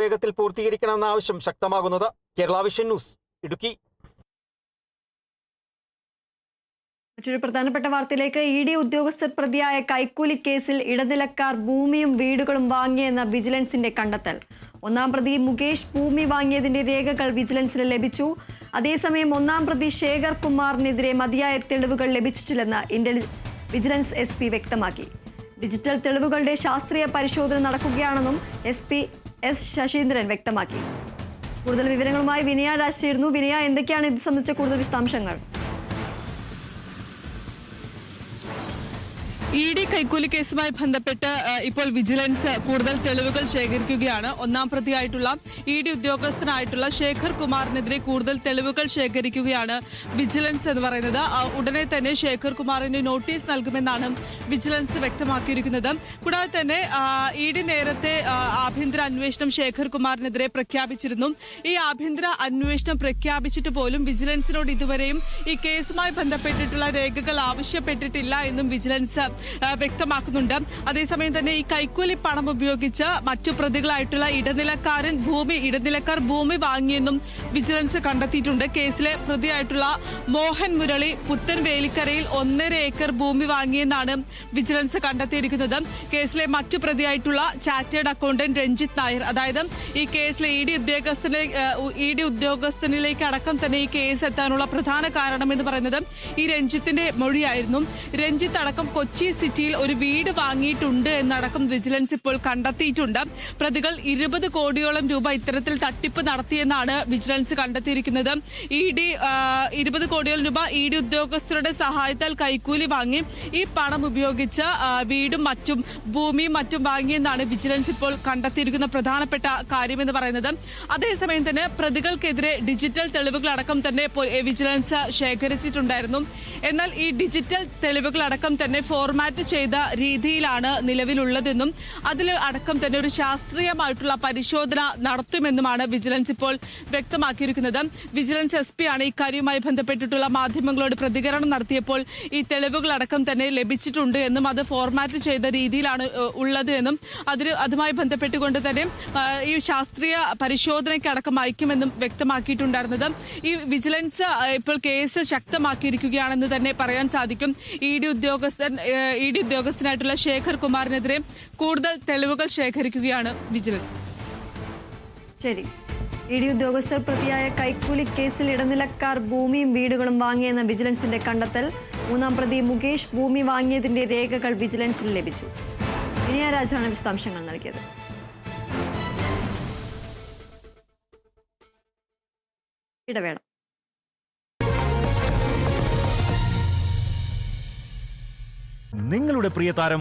വേഗത്തിൽ പൂർത്തീകരിക്കണമെന്ന ആവശ്യം ശക്തമാകുന്നത് കേരള വിഷൻ ന്യൂസ് ഇടുക്കി. മറ്റൊരു പ്രധാനപ്പെട്ട വാർത്തയിലേക്ക് ഇ ഡി ഉദ്യോഗസ്ഥർ പ്രതിയായ കൈക്കൂലി കേസിൽ ഇടനിലക്കാർ ഭൂമിയും വീടുകളും വാങ്ങിയെന്ന വിജിലൻസിന്റെ കണ്ടെത്തൽ. ഒന്നാം പ്രതി മുകേഷ് ഭൂമി വാങ്ങിയതിന്റെ രേഖകൾ വിജിലൻസിന് ലഭിച്ചു. അതേസമയം ഒന്നാം പ്രതി ശേഖർ കുമാറിനെതിരെ മതിയായ തെളിവുകൾ ലഭിച്ചിട്ടില്ലെന്ന് ഇന്റലി വിജിലൻസ് എസ് വ്യക്തമാക്കി. ഡിജിറ്റൽ തെളിവുകളുടെ ശാസ്ത്രീയ പരിശോധന നടക്കുകയാണെന്നും എസ് എസ് ശശീന്ദ്രൻ വ്യക്തമാക്കി. കൂടുതൽ വിവരങ്ങളുമായി വിനയ രാജ് ചേരുന്നു. വിനയ എന്തൊക്കെയാണ് ഇത് സംബന്ധിച്ച കൂടുതൽ വിശദാംശങ്ങൾ? ഇ ഡി കൈക്കൂലി കേസുമായി ബന്ധപ്പെട്ട് ഇപ്പോൾ വിജിലൻസ് കൂടുതൽ തെളിവുകൾ ശേഖരിക്കുകയാണ്. ഒന്നാം പ്രതിയായിട്ടുള്ള ഇ ഡി ഉദ്യോഗസ്ഥനായിട്ടുള്ള ശേഖർ കുമാറിനെതിരെ കൂടുതൽ തെളിവുകൾ ശേഖരിക്കുകയാണ് വിജിലൻസ് എന്ന് പറയുന്നത്. ഉടനെ തന്നെ ശേഖർ കുമാറിന് നോട്ടീസ് നൽകുമെന്നാണ് വിജിലൻസ് വ്യക്തമാക്കിയിരിക്കുന്നത്. കൂടാതെ തന്നെ ഇ ഡി നേരത്തെ ആഭ്യന്തര അന്വേഷണം ശേഖർ കുമാറിനെതിരെ പ്രഖ്യാപിച്ചിരുന്നു. ഈ ആഭ്യന്തര അന്വേഷണം പ്രഖ്യാപിച്ചിട്ട് പോലും വിജിലൻസിനോട് ഇതുവരെയും ഈ കേസുമായി ബന്ധപ്പെട്ടിട്ടുള്ള രേഖകൾ ആവശ്യപ്പെട്ടിട്ടില്ല എന്നും വിജിലൻസ് വ്യക്തമാക്കുന്നുണ്ട്. അതേസമയം തന്നെ ഈ കൈക്കൂലി പണം ഉപയോഗിച്ച് മറ്റു പ്രതികളായിട്ടുള്ള ഇടനിലക്കാരൻ ഭൂമി ഇടനിലക്കാർ ഭൂമി വാങ്ങിയെന്നും വിജിലൻസ് കണ്ടെത്തിയിട്ടുണ്ട്. കേസിലെ പ്രതിയായിട്ടുള്ള മോഹൻ മുരളി പുത്തൻ വേലിക്കരയിൽ ഒന്നര ഏക്കർ ഭൂമി വാങ്ങിയെന്നാണ് വിജിലൻസ് കണ്ടെത്തിയിരിക്കുന്നത്. കേസിലെ മറ്റു പ്രതിയായിട്ടുള്ള ചാർട്ടേഡ് അക്കൗണ്ടന്റ് രഞ്ജിത്ത് നായർ. അതായത് ഈ കേസിലെ ഇ ഡി ഉദ്യോഗസ്ഥനെ ഇ ഡി ഉദ്യോഗസ്ഥനിലേക്ക് അടക്കം തന്നെ ഈ കേസ് എത്താനുള്ള പ്രധാന കാരണം എന്ന് പറയുന്നത് ഈ രഞ്ജിത്തിന്റെ മൊഴിയായിരുന്നു. രഞ്ജിത്ത് അടക്കം കൊച്ചി സിറ്റിയിൽ ഒരു വീട് വാങ്ങിയിട്ടുണ്ട് എന്നടക്കം വിജിലൻസ് ഇപ്പോൾ കണ്ടെത്തിയിട്ടുണ്ട്. പ്രതികൾ ഇരുപത് കോടിയോളം രൂപ ഇത്തരത്തിൽ തട്ടിപ്പ് നടത്തിയെന്നാണ് വിജിലൻസ് കണ്ടെത്തിയിരിക്കുന്നത്. ഇ ഡി ഇരുപത് കോടിയോളം രൂപ ഇ ഡി ഉദ്യോഗസ്ഥരുടെ സഹായത്താൽ കൈക്കൂലി വാങ്ങി ഈ പണം ഉപയോഗിച്ച് വീടും മറ്റും ഭൂമിയും മറ്റും വാങ്ങിയെന്നാണ് വിജിലൻസ് ഇപ്പോൾ കണ്ടെത്തിയിരിക്കുന്ന പ്രധാനപ്പെട്ട കാര്യമെന്ന് പറയുന്നത്. അതേസമയം തന്നെ പ്രതികൾക്കെതിരെ ഡിജിറ്റൽ തെളിവുകളടക്കം തന്നെ വിജിലൻസ് ശേഖരിച്ചിട്ടുണ്ടായിരുന്നു. എന്നാൽ ഈ ഡിജിറ്റൽ തെളിവുകളടക്കം തന്നെ ഫോർമാറ്റ് ചെയ്ത രീതിയിലാണ് നിലവിലുള്ളതെന്നും അതിൽ അടക്കം തന്നെ ഒരു ശാസ്ത്രീയമായിട്ടുള്ള പരിശോധന നടത്തുമെന്നുമാണ് വിജിലൻസ് ഇപ്പോൾ വ്യക്തമാക്കിയിരിക്കുന്നത്. വിജിലൻസ് എസ് ആണ് ഇക്കാര്യവുമായി ബന്ധപ്പെട്ടിട്ടുള്ള മാധ്യമങ്ങളോട് പ്രതികരണം നടത്തിയപ്പോൾ ഈ തെളിവുകളടക്കം തന്നെ ലഭിച്ചിട്ടുണ്ട് എന്നും അത് ഫോർമാറ്റ് ചെയ്ത രീതിയിലാണ് ഉള്ളത് എന്നും അതിന് അതുമായി ബന്ധപ്പെട്ടുകൊണ്ട് തന്നെ ഈ ശാസ്ത്രീയ പരിശോധനയ്ക്കടക്കം അയക്കുമെന്നും വ്യക്തമാക്കിയിട്ടുണ്ടായിരുന്നത്. ഈ വിജിലൻസ് ഇപ്പോൾ കേസ് ശക്തമാക്കിയിരിക്കുകയാണെന്ന് തന്നെ പറയാൻ സാധിക്കും. ഇ ഡി ഉദ്യോഗസ്ഥൻ ഇ ഡി ഉദ്യോഗസ്ഥനായിട്ടുള്ള ശേഖർ കുമാറിനെതിരെ കൂടുതൽ തെളിവുകൾ ശേഖരിക്കുകയാണ് വിജിലൻസ്. ശരി. ഇ ഡി ഉദ്യോഗസ്ഥർ പ്രതിയായ കൈക്കൂലി കേസിൽ ഇടനിലക്കാർ ഭൂമിയും വീടുകളും വാങ്ങിയെന്ന വിജിലൻസിന്റെ കണ്ടെത്തൽ. മൂന്നാം പ്രതി മുകേഷ് ഭൂമി വാങ്ങിയതിന്റെ രേഖകൾ വിജിലൻസിൽ ലഭിച്ചു. വിനയരാജാണ് വിശദാംശങ്ങൾ നൽകിയത്? ഇടവേള. നിങ്ങളുടെ പ്രിയ